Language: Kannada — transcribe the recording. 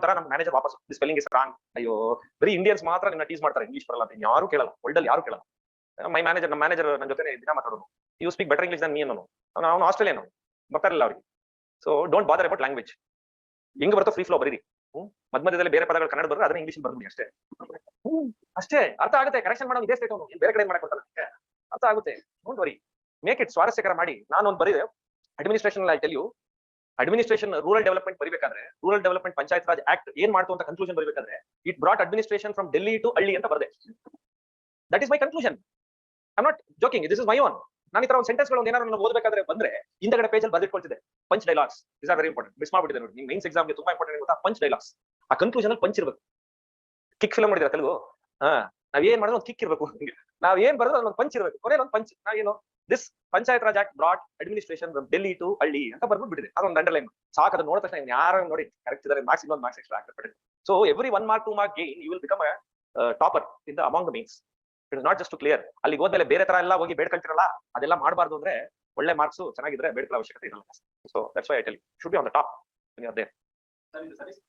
ತರ ನಮ್ಮ ಮ್ಯಾನೇಜರ್ ವಾಪಸ್ ಸ್ಪೆಲ್ಲಿಂಗ್ ಇಸ್ ರಾಂಗ್ ಅಯ್ಯೋ, ಬರೀ ಇಂಡಿಯನ್ಸ್ ಮಾತ್ರ ನಿನ್ನ ಟೀಸ್ ಮಾಡ್ತಾರೆ ಇಂಗ್ಲಿಷ್ ಬರಲ್ಲ ಅಂತ ಯಾರು ಕೇಳಲ್ಲ ವರ್ಲ್ಡ್ ಅಲ್ಲಿ ಯಾರು ಕೇಳಲ್ಲ. ಮೈ ಮ್ಯಾನೇಜರ್ ನಮ್ಮ ಮ್ಯಾನೇಜರ್ ನನ್ನ ಜೊತೆ ದಿನ ಮಾತಾಡೋದು. You speak better English than ಅನ್ನೋನು ಅವನು ಆಸ್ಟ್ರೇಲಿಯನ್ ಗೊತ್ತಾರಲ್ಲ ಅವ್ರಿಗೆ. So don't bother about language ಹೆಂಗ್ ಬರ್ತೋ ಫ್ರೀ ಫ್ಲೋ ಬರೀರಿ. ಮಧ್ಯ ಮಧ್ಯದಲ್ಲಿ ಬೇರೆ ಪದಗಳು ಕನ್ನಡ ಬರೋದು ಅದನ್ನ ಇಂಗ್ಲಿಷ್ ಬರ್ಬಿಡಿ ಅಷ್ಟೇ. ಅಷ್ಟೇ, ಅರ್ಥ ಆಗುತ್ತೆ. ಕರೆಕ್ಷನ್ ಮಾಡೋ ಇದೇ ಸ್ಟೇಟ್ ಅವನು. ಬೇರೆ ಕಡೆ ಮಾಡಕ್ ಬರ್ತಾನೆ ಅರ್ಥ ಆಗುತ್ತೆ. ಡೋಂಟ್ ವರಿ ಮೇಕ್ ಇಟ್ ಸ್ವಾರಸ್ಯಕರ ಮಾಡಿ. ನಾನು ಒಂದು ಬರೀ administration I tell you administration rural development ಬರಬೇಕಾದ್ರೆ rural development panchayat raj act ಏನ್ ಮಾಡ್ತು ಅಂತ ಕನ್ಕ್ಲೂಷನ್ ಬರಬೇಕಾದ್ರೆ it brought administration from Delhi to ಹಳ್ಳಿ ಅಂತ ಬರ್ದೆ. That is my conclusion I not joking this is my own ನಾನು ಈ ತರ ಒಂದು ಸೆಂಟೆನ್ಸ್ಗಳು ಏನಾದ್ರು ನಾನು ಓದಬೇಕಾದ್ರೆ ಬಂದ್ರೆ, ಹಿಂದಗಡೆ ಪೇಜ್ ಅಲ್ಲಿ ಬರೆದಿಟ್ಕೊಳ್ತಿದೆ punch dialogues is are very important miss ಮಾಡ್ಬಿಟ್ಟಿದೆ ನೋಡಿ. ನಿಮ್ ಮೈನ್ಸ್ ಎಕ್ಸಾಮ್ಗೆ ತುಂಬಾ ಇಂಪಾರ್ಟೆಂಟ್ ಗೊತ್ತಾ? ಪಂಚ್ ಡೈಲಾಗ್ಸ್ ಆ ಕನ್ಕ್ಲೂಷನ್ ಅಲ್ಲಿ ಪಂಚ್ ಇರ್ಬೇಕು. ಕಿಕ್ ಫಿಲಮ್ ಮಾಡಿದ್ರೆ ತೆಲುಗು? ಹಾ. ನಾವ್ ಏನ್ ಮಾಡಿದ್ರೆ ಒಂದು ಕಿಕ್ ಇರ್ಬೇಕು ನಾವ್ ಏನ್ ಬರೆದ್ರೆ ಒಂದು ಪಂಚ್ ಇರ್ಬೇಕು. ಕೊನೆ ಒಂದು ಪಂಚ್ ನಾವೇನು this Panchayat Raj Act brought administration Delhi to ಹಳ್ಳಿ ಅಂತ ಬರ್ಬಿಟ್ಟಿದೆ ಅದೊಂದು ಅಂಡರ್ಲೈನ್ ಸಾಕು, ಅದನ್ನ ನೋಡಿದ ತಕ್ಷಣ ಯಾರು ನೋಡಿ. ಕರೆಕ್ಟ್ ಇದಾರೆ ಮಾರ್ಕ್ಸ್ ಇನ್ನೊಂದು ಮಾರ್ಕ್ಸ್ ಎಕ್ಸ್ಟ್ರಾ ಆಗ್ತದೆ so every one mark to mark gain you will become topper in the among means it not just clear ಅಲ್ಲಿ ಹೋದ್ಮೇಲೆ ಬೇರೆ ತರ ಎಲ್ಲ ಹೋಗಿ ಬೇಡ್ಕೊಳ್ತಿರಲ್ಲ ಅದೆಲ್ಲ ಮಾಡಬಾರ್ದು ಅಂದ್ರೆ ಒಳ್ಳೆ ಮಾರ್ಕ್ಸ್ ಚೆನ್ನಾಗಿದ್ರೆ ಬೇಡ್ಕೊಳ್ಳೋ ಅವಶ್ಯಕತೆ ಇರಲ್ಲ. So that's why I tell should be on the top they sir ಇದು ಸರ್ವಿಸ್